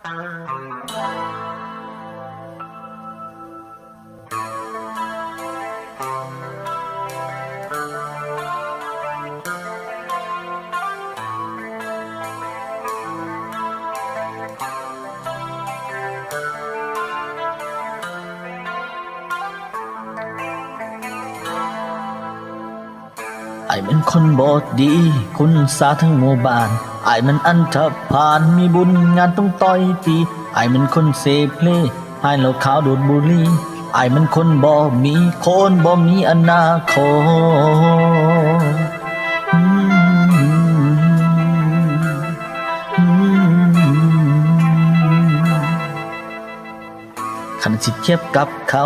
ไอ้มันคนบอดดี คุณสาทั้งหมู่บ้าน ไอ้มันอันธพาลมีบุญงานต้องต่อยตีไอ้มันคนเสพเพลให้เหล้าขาวดูดบุหรี่ไอ้มันคนบ่มีคนบ่มีอนาคตขันสิเทียบกับเขา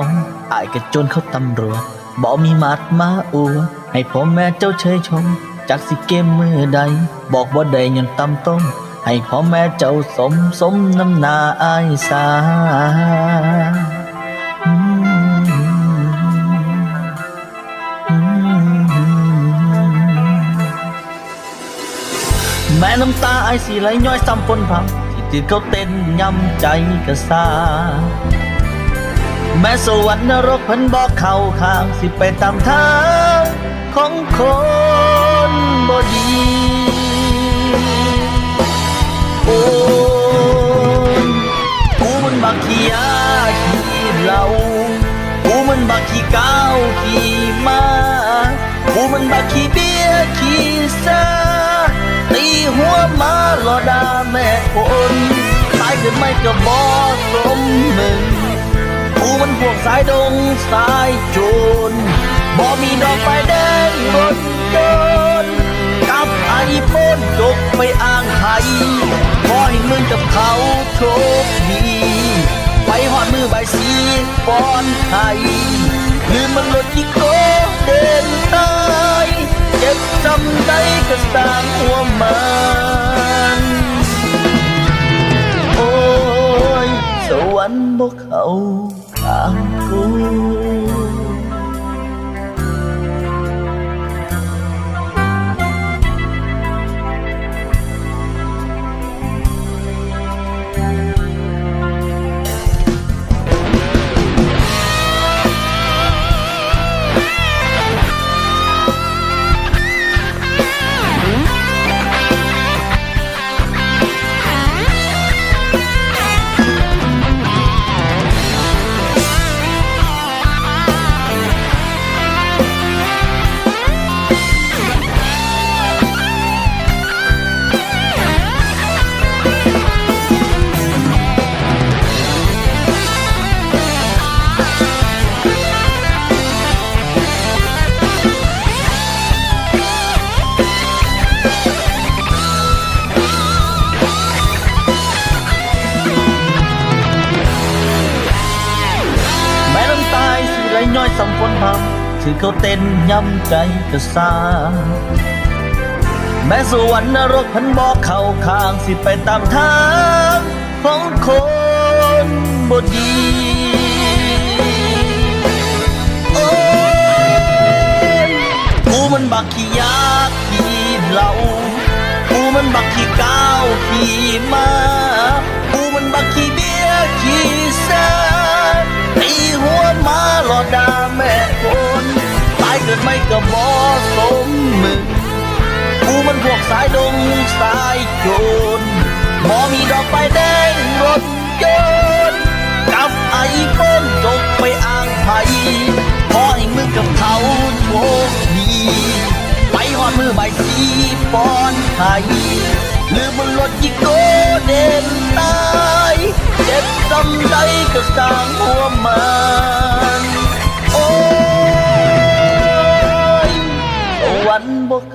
อายกระโจนเขาตำรวจบ่มีมาดมาอวให้พ่อแม่เจ้าเชยชม จากสิเกมมือใด บอกว่าได้ยันตำต้มให้พ่อแม่เจ้าสมสมน้ำหนาอายสาแม่น้ำตาไอสีไหลย้อยซ้ำปนพังที่ติดเขาเต้นย้ำใจกระซา แม้สวรรค์นรกเพันบอกเข้าข้างสิไปตามทางของคนบ่ดี โอ้ยกูมันบักขี้ยาขี้เหล้ากูมันบักขี้ก้าวขี้มากูมันบักขี้เบียขี้ซาตีหัวมาหลอดาแม่คนตายขึ้นไม่ก็บอสมมึง กูมันพวกสายดงสายโจรบ่มีดอกไฟแดงบนโดนกับไอโฟนจกไปอ้างไทยขอให้มึงกับเขาโชคดีไปหอดมือใบสีปอนไทยลืมมันลดที่โกเดินตายเจ็บจำได้ก็สางหัวมัน สัมพนพำถือเขาเต้นย้ำใจกระซาแม้สวรรค์นรกพันบอกเข้าข้างสิไปตามทางของคนบดีโอ้ยกูมันบักขี้ยาขี้เหล้ากูมันบักขี้ก้าวขี้มา สายโจรหมอมีดอกไฟแดงรถยนต์กับไอโฟนจกไปอ้างไผ่ขอให้มึงกับเขาโชคดี ไปหอดมือใบายสีปอนไทยลืมบนรถยิโกเด่นตายเจ็บจำได้ก็สร้างหัวมันโอ้ยสวรรค์บ่เ